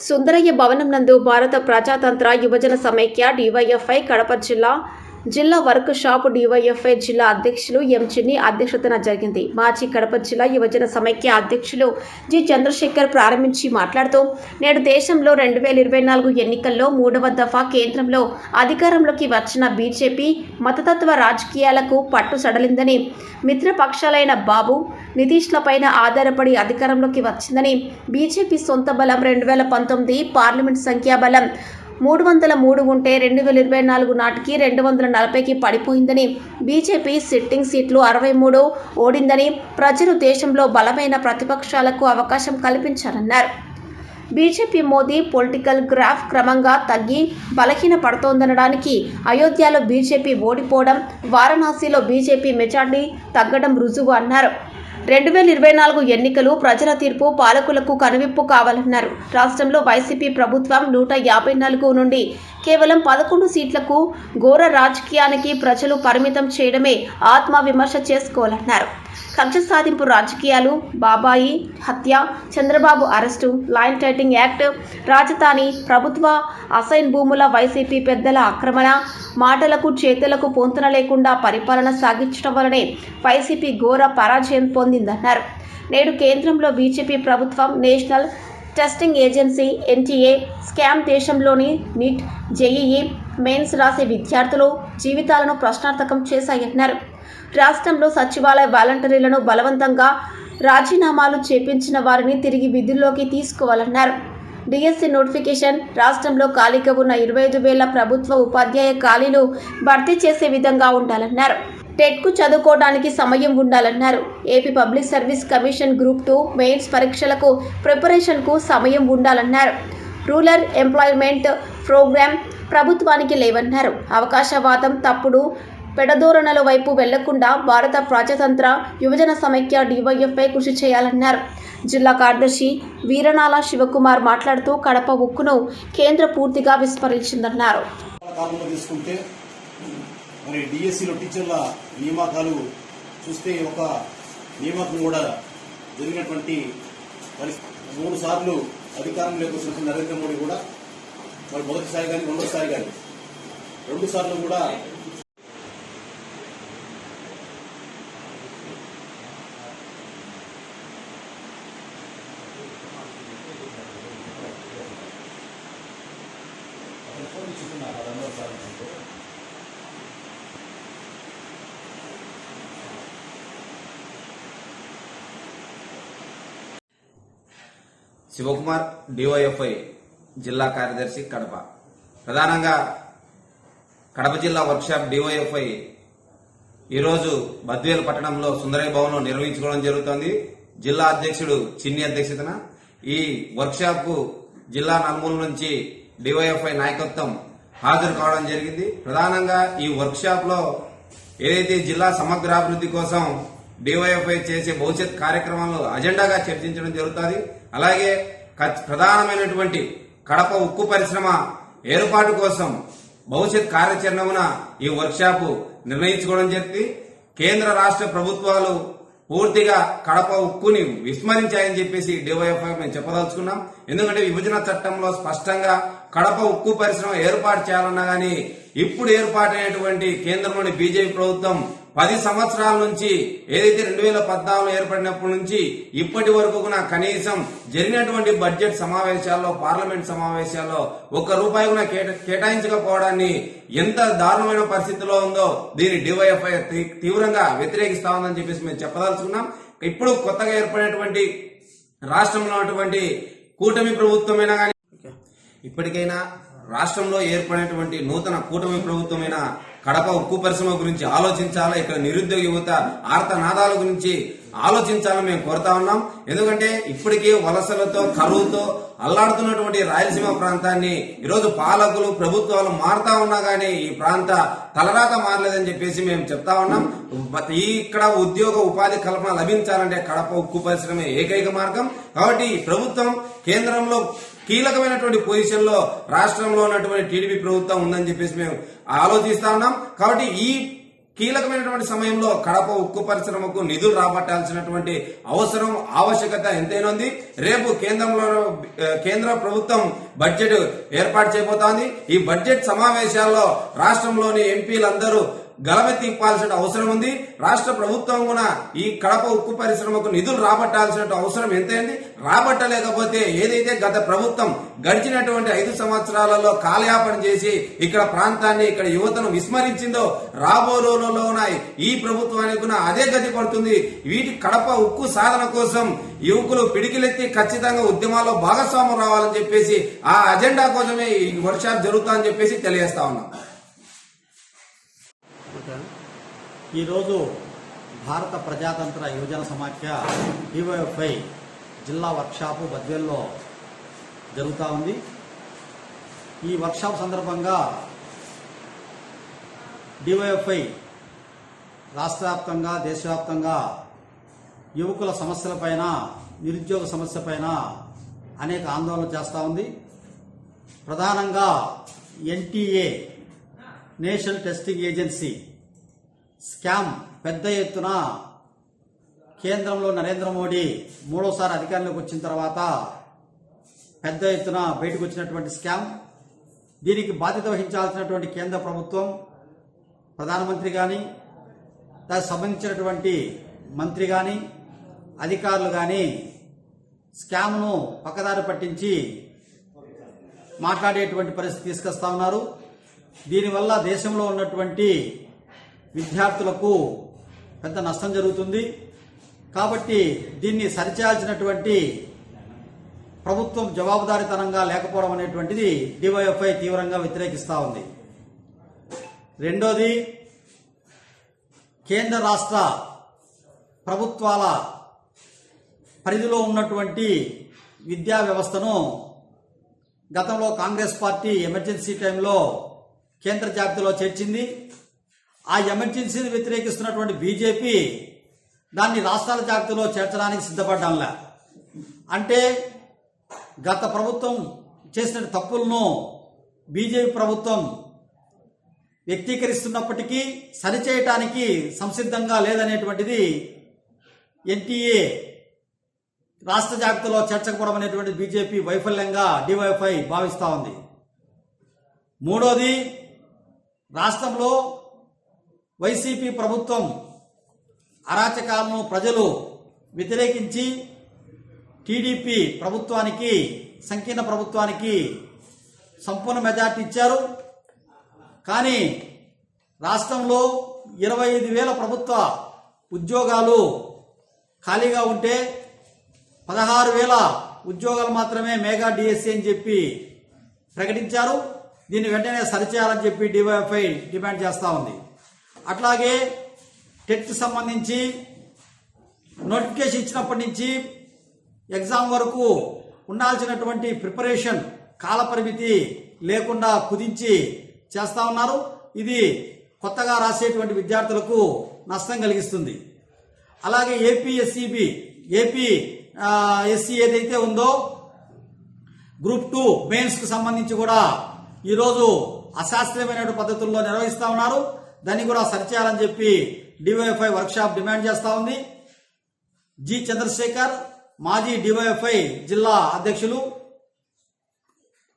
సుందరయ్య భవనం నందు భారత ప్రజాతంత్ర యువజన సమైక్య డివైఎఫ్ఐ కడప జిల్లా జిల్లా వర్క్ షాప్ డివైఎఫ్ఐ జిల్లా అధ్యక్షులు ఎం చిన్ని అధ్యక్షతన జరిగింది. మాజీ కడప జిల్లా యువజన సమైక్య అధ్యక్షులు జి చంద్రశేఖర్ ప్రారంభించి మాట్లాడుతూ నేడు దేశంలో రెండు వేల ఇరవై నాలుగు ఎన్నికల్లో మూడవ దఫా కేంద్రంలో అధికారంలోకి వచ్చిన బీజేపీ మతతత్వ రాజకీయాలకు పట్టు సడలిందని మిత్రపక్షాలైన బాబు నితీష్లపైన ఆధారపడి అధికారంలోకి వచ్చిందని బీజేపీ సొంత బలం రెండు వేల పంతొమ్మిది పార్లమెంట్ సంఖ్యాబలం మూడు వందల మూడు ఉంటే రెండు వేల ఇరవై నాలుగు నాటికి రెండు వందల నలభైకి పడిపోయిందని బీజేపీ సిట్టింగ్ సీట్లు అరవై మూడు ఓడిందని ప్రజలు దేశంలో బలమైన ప్రతిపక్షాలకు అవకాశం కల్పించారన్నారు. బీజేపీ మోదీ పొలిటికల్ గ్రాఫ్ క్రమంగా తగ్గి బలహీన పడుతోందనడానికి అయోధ్యలో బీజేపీ ఓడిపోవడం వారణాసిలో బీజేపీ మెజార్టీ తగ్గడం రుజువు అన్నారు. రెండు వేల ఇరవై నాలుగు ఎన్నికలు ప్రజల తీర్పు పాలకులకు కనువిప్పు కావాలన్నారు. రాష్ట్రంలో వైసీపీ ప్రభుత్వం నూట యాభై నాలుగు నుండి కేవలం పదకొండు సీట్లకు ఘోర రాజకీయానికి ప్రజలు పరిమితం చేయడమే ఆత్మవిమర్శ చేసుకోవాలన్నారు. కక్ష సాధింపు రాజకీయాలు బాబాయి హత్య Chandrababu arrest land titling act రాజధాని ప్రభుత్వ అసైన్ భూముల వైసీపీ పెద్దల ఆక్రమణ మాటలకు చేతులకు పొంతన లేకుండా పరిపాలన సాగించడం వలనే వైసీపీ ఘోర పరాజయం పొందిందన్నారు. నేడు కేంద్రంలో బీజేపీ ప్రభుత్వం National Testing Agency NTA scam దేశంలోని నీట్ జేఈఈ మెయిన్స్ రాసే విద్యార్థులు జీవితాలను ప్రశ్నార్థకం చేశాయన్నారు. రాష్ట్రంలో సచివాలయ వాలంటీర్లను బలవంతంగా రాజీనామాలు చేపించిన వారిని తిరిగి విధుల్లోకి తీసుకోవాలన్నారు. డిఎస్సి నోటిఫికేషన్ రాష్ట్రంలో ఖాళీగా ఉన్న ఇరవై ఐదు వేల ప్రభుత్వ ఉపాధ్యాయ ఖాళీలు భర్తీ చేసే విధంగా ఉండాలన్నారు. టెట్కు చదువుకోవడానికి సమయం ఉండాలన్నారు. AP Public Service Commission group two mains పరీక్షలకు ప్రిపరేషన్కు సమయం ఉండాలన్నారు. రూరల్ ఎంప్లాయ్మెంట్ ప్రోగ్రాం ప్రభుత్వానికి లేవన్నారు. అవకాశవాదం తప్పుడు పెడధోరణల వైపు వెళ్ళకుండా భారత ప్రజాతంత్ర యువజన సమైక్య డివైఎఫ్ఐ కృషి చేయాలన్నారు. జిల్లా కార్యదర్శి వీరనాల శివకుమార్ మాట్లాడుతూ కడప ఉక్కును కేంద్ర పూర్తిగా విస్మరించిందన్నారు. మరి డిఎస్సిలో టీచర్ల నియామకాలు చూస్తే ఒక నియామకం కూడా జరిగినటువంటి మూడు సార్లు అధికారంలోకి వచ్చినటువంటి నరేంద్ర మోడీ కూడా మరి మొదటిసారి కానీ రెండోసారి కానీ రెండు సార్లు కూడా శివకుమార్ డివైఎఫ్ఐ జిల్లా కార్యదర్శి కడప. ప్రధానంగా కడప జిల్లా వర్క్షాప్ డివైఎఫ్ఐ ఈరోజు బద్వేలు పట్టణంలో సుందరయ్య భవన్లో నిర్వహించుకోవడం జరుగుతోంది. జిల్లా అధ్యక్షుడు చిన్ని అధ్యక్షతన ఈ వర్క్షాప్ జిల్లా నలుమూల నుంచి డివైఎఫ్ఐ నాయకత్వం హాజరు కావడం జరిగింది. ప్రధానంగా ఈ వర్క్షాప్లో ఏదైతే జిల్లా సమగ్రాభివృద్ధి కోసం డివైఎఫ్ఐ చేసే భవిష్యత్ కార్యక్రమాలు అజెండాగా చర్చించడం జరుగుతుంది. అలాగే ప్రధానమైనటువంటి కడప ఉక్కు పరిశ్రమ ఏర్పాటు కోసం భవిష్యత్ కార్యాచరణమున ఈ వర్క్షాప్ నిర్ణయించుకోవడం జరిగింది. కేంద్ర రాష్ట్ర ప్రభుత్వాలు పూర్తిగా కడప ఉక్కుని విస్మరించాయని చెప్పేసి డివైఎఫ్ఐ మేము చెప్పదలుచుకున్నాం. ఎందుకంటే విభజన చట్టంలో స్పష్టంగా కడప ఉక్కు పరిశ్రమ ఏర్పాటు చేయాలన్నా గానీ ఇప్పుడు ఏర్పాటైనటువంటి కేంద్రంలోని బీజేపీ ప్రభుత్వం పది సంవత్సరాల నుంచి ఏదైతే రెండు వేల పద్నాలుగులో ఏర్పడినప్పటి నుంచి ఇప్పటి వరకు కూడా కనీసం జరిగినటువంటి బడ్జెట్ సమావేశాల్లో పార్లమెంట్ సమావేశాల్లో ఒక్క రూపాయి కూడా కేటా- కేటాయించకపోవడాన్ని ఎంత దారుణమైన పరిస్థితిలో ఉందో దీన్ని డివైఎఫ్ఐ తీవ్రంగా వ్యతిరేకిస్తా ఉందని చెప్పేసి మేము చెప్పదలుచుకున్నాం. ఇప్పుడు కొత్తగా ఏర్పడినటువంటి రాష్ట్రంలో ఉన్నటువంటి కూటమి ప్రభుత్వమైనా కానీ ఇప్పటికైనా రాష్ట్రంలో ఏర్పడినటువంటి నూతన కూటమి ప్రభుత్వమైన కడప ఉక్కు పరిశ్రమ గురించి ఆలోచించాలా? ఇక్కడ నిరుద్యోగ యువత ఆర్తనాదాల గురించి ఆలోచించాలని మేము కోరుతా ఉన్నాం. ఎందుకంటే ఇప్పటికే వలసలతో కరువుతో అల్లాడుతున్నటువంటి రాయలసీమ ప్రాంతాన్ని ఈరోజు పాలకులు ప్రభుత్వాలు మారుతా ఉన్నా గానీ ఈ ప్రాంత తలరాత మారలేదని చెప్పేసి మేము చెప్తా ఉన్నాం. ఇక్కడ ఉద్యోగ ఉపాధి కల్పన లభించాలంటే కడప ఉక్కు పరిశ్రమ ఏకైక మార్గం. కాబట్టి ఈ ప్రభుత్వం కేంద్రంలో కీలకమైనటువంటి పొజిషన్లో రాష్ట్రంలో ఉన్నటువంటి టీడీపీ ప్రభుత్వం ఉందని చెప్పేసి మేము ఆలోచిస్తా ఉన్నాం. కాబట్టి ఈ కీలకమైనటువంటి సమయంలో కడప ఉక్కు పరిశ్రమకు నిధులు రాబట్టాల్సినటువంటి అవసరం ఆవశ్యకత ఎంతైనా ఉంది రేపు కేంద్రంలో కేంద్ర ప్రభుత్వం బడ్జెట్ ఏర్పాటు చేయబోతోంది. ఈ బడ్జెట్ సమావేశాల్లో రాష్ట్రంలోని ఎంపీలందరూ గలమెత్తింపాల్సిన అవసరం ఉంది. రాష్ట్ర ప్రభుత్వం కూడా ఈ కడప ఉక్కు పరిశ్రమకు నిధులు రాబట్టాల్సిన అవసరం ఎంతైంది? రాబట్టలేకపోతే ఏదైతే గత ప్రభుత్వం గడిచినటువంటి ఐదు సంవత్సరాలలో కాలయాపన చేసి ఇక్కడ ప్రాంతాన్ని ఇక్కడ యువతను విస్మరించిందో రాబో రోజుల్లోన ఈ ప్రభుత్వానికి కూడా అదే గతి పడుతుంది. వీటి కడప ఉక్కు సాధన కోసం యువకులు పిడికిలెత్తి ఖచ్చితంగా ఉద్యమాల్లో భాగస్వామ్యం రావాలని చెప్పేసి ఆ అజెండా కోసమే ఈ వర్క్షాప్ అని చెప్పేసి తెలియజేస్తా ఉన్నాం. ఈరోజు భారత ప్రజాతంత్ర యువజన సమాఖ్య డివైఎఫ్ఐ జిల్లా వర్క్షాపు బద్వేల్లో జరుగుతూ ఉంది. ఈ వర్క్షాప్ సందర్భంగా డివైఎఫ్ఐ రాష్ట్ర వ్యాప్తంగా దేశవ్యాప్తంగా యువకుల సమస్యలపైన నిరుద్యోగ సమస్యపైన అనేక ఆందోళనలు చేస్తూ ఉంది. ప్రధానంగా NTA National Testing Agency scam పెద్ద ఎత్తున కేంద్రంలో నరేంద్ర మోడీ మూడోసారి అధికారంలోకి వచ్చిన తర్వాత పెద్ద ఎత్తున బయటకు వచ్చినటువంటి స్కామ్. దీనికి బాధ్యత వహించాల్సినటువంటి కేంద్ర ప్రభుత్వం ప్రధానమంత్రి కానీ దానికి సంబంధించినటువంటి మంత్రి కానీ అధికారులు కానీ స్కామ్ను పక్కదారి పట్టించి మాట్లాడేటువంటి పరిస్థితి తీసుకొస్తా ఉన్నారు. దీనివల్ల దేశంలో ఉన్నటువంటి విద్యార్థులకు పెద్ద నష్టం జరుగుతుంది. కాబట్టి దీన్ని సరిచేయాల్సినటువంటి ప్రభుత్వం జవాబుదారీతనంగా లేకపోవడం అనేటువంటిది డివైఎఫ్ఐ తీవ్రంగా వ్యతిరేకిస్తూ ఉంది. రెండోది కేంద్ర రాష్ట్ర ప్రభుత్వాల పరిధిలో ఉన్నటువంటి విద్యా వ్యవస్థను గతంలో కాంగ్రెస్ పార్టీ ఎమర్జెన్సీ టైంలో కేంద్ర జాబితాలో చేర్చింది. ఆ ఎమర్జెన్సీని వ్యతిరేకిస్తున్నటువంటి బీజేపీ దాన్ని రాష్ట్రాల జాబితాలో చేర్చడానికి సిద్ధపడ్డంలా. అంటే గత ప్రభుత్వం చేసిన తప్పులను బీజేపీ ప్రభుత్వం వ్యక్తీకరిస్తున్నప్పటికీ సరిచేయటానికి సంసిద్ధంగా లేదనేటువంటిది ఎన్టీఏ రాష్ట్ర జాబితాలో చేర్చకపోవడం అనేటువంటి బీజేపీ వైఫల్యంగా డివైఎఫ్ఐ భావిస్తూ ఉంది. మూడోది రాష్ట్రంలో వైసీపీ ప్రభుత్వం అరాచకాలను ప్రజలు వ్యతిరేకించి టీడీపీ ప్రభుత్వానికి సంకీర్ణ ప్రభుత్వానికి సంపూర్ణ మెజార్టీ ఇచ్చారు. కానీ రాష్ట్రంలో ఇరవై ఐదు వేల ప్రభుత్వ ఉద్యోగాలు ఖాళీగా ఉంటే పదహారు వేల ఉద్యోగాలు మాత్రమే మెగా డిఎస్సీ అని చెప్పి ప్రకటించారు. దీన్ని వెంటనే సరిచేయాలని చెప్పి డివైఎఫ్ఐ డిమాండ్ చేస్తూ ఉంది. అట్లాగే టెట్ సంబంధించి నోటిఫికేషన్ ఇచ్చినప్పటి నుంచి ఎగ్జామ్ వరకు ఉండాల్సినటువంటి ప్రిపరేషన్ కాలపరిమితి లేకుండా కుదించి చేస్తా ఉన్నారు. ఇది కొత్తగా రాసేటువంటి విద్యార్థులకు నష్టం కలిగిస్తుంది. అలాగే ఏపీఎస్సిబి ఏపీ ఎస్సీ ఏదైతే ఉందో గ్రూప్ టూ మెయిన్స్కు సంబంధించి కూడా ఈరోజు అశాస్త్రీయమైన పద్ధతుల్లో నిర్వహిస్తా ఉన్నారు. దాన్ని కూడా సరిచేయాలని చెప్పి డివైఎఫ్ఐ వర్క్షాప్ డిమాండ్ చేస్తా ఉంది. జి చంద్రశేఖర్ మాజీ డివైఎఫ్ఐ జిల్లా అధ్యక్షులు